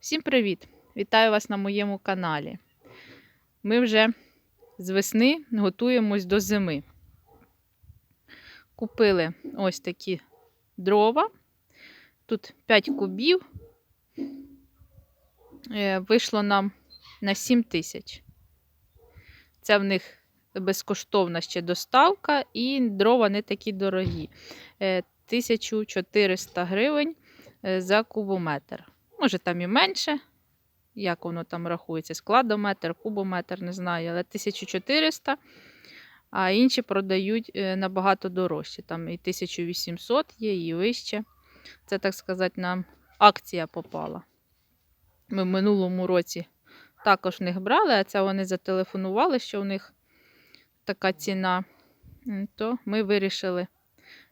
Всім привіт! Вітаю вас на моєму каналі. Ми вже з весни готуємось до зими. Купили ось такі дрова. Тут 5 кубів. Е, Вийшло нам на 7 тисяч. Це в них безкоштовна ще доставка, і дрова не такі дорогі. Е, 1400 гривень е, за кубометр. Може, там і менше, як воно там рахується, складометр, кубометр, не знаю, але 1400, а інші продають е, набагато дорожче. Там і 1800 є, і вище. Це, так сказати, нам акція попала. Ми в минулому році також в них брали, а це вони зателефонували, що в них така ціна. То ми вирішили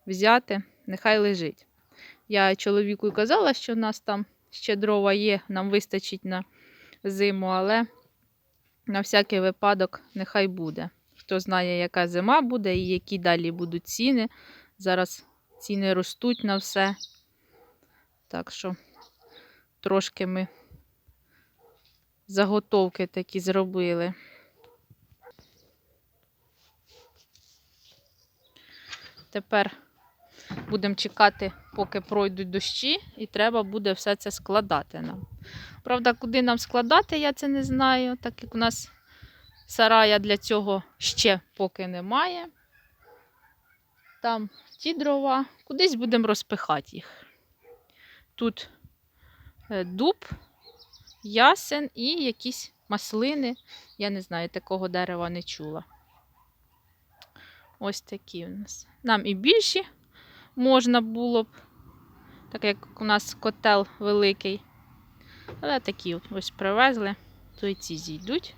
взяти, нехай лежить. Я чоловіку казала, що в нас там ще дрова є, нам вистачить на зиму, але на всякий випадок нехай буде. Хто знає, яка зима буде і які далі будуть ціни. Зараз ціни ростуть на все. Так що трошки ми заготовки такі зробили. Тепер будемо чекати, поки пройдуть дощі, і треба буде все це складати нам. Правда, куди нам складати, я це не знаю, так як у нас сарая для цього ще поки немає. Там ті дрова, кудись будемо розпихати їх. Тут е, дуб, ясен і якісь маслини. Я не знаю, такого дерева не чула. Ось такі у нас. Нам і більші можна було б, так як у нас котел великий. Але такі от ось привезли, то і ці зійдуть.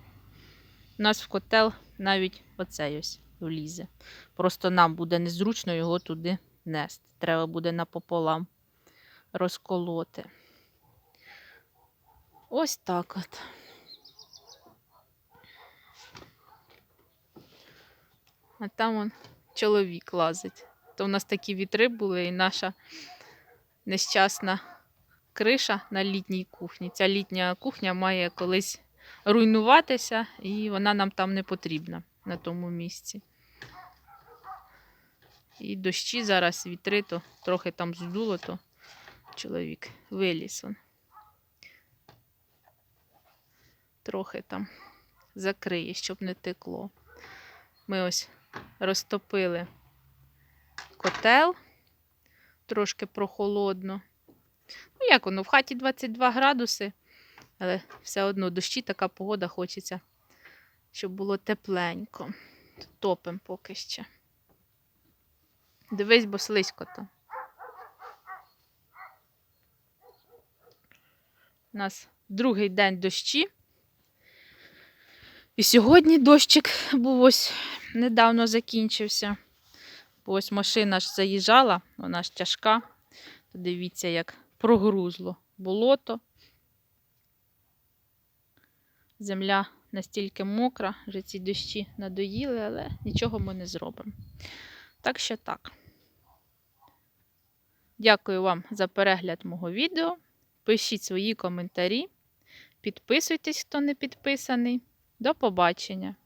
У нас в котел навіть оцей ось влізе. Просто нам буде незручно його туди нести. Треба буде напополам розколоти. Ось так от. А там он чоловік лазить. То в нас такі вітри були, і наша нещасна криша на літній кухні. Ця літня кухня має колись руйнуватися, і вона нам там не потрібна на тому місці. І дощі зараз, вітри, то трохи там здуло, то чоловік виліз. Он. Трохи там закриє, щоб не текло. Ми ось розтопили котел, трошки прохолодно. Ну, як воно, в хаті 22 градуси, але все одно дощі така погода хочеться, щоб було тепленько. Топимо поки ще. Дивись, бо слизько там. У нас другий день дощі. І сьогодні дощик був ось недавно закінчився. Ось машина ж заїжджала, вона ж тяжка. Дивіться, як прогрузло болото. Земля настільки мокра, вже ці дощі надоїли, але нічого ми не зробимо. Так що так. Дякую вам за перегляд мого відео. Пишіть свої коментарі. Підписуйтесь, хто не підписаний. До побачення!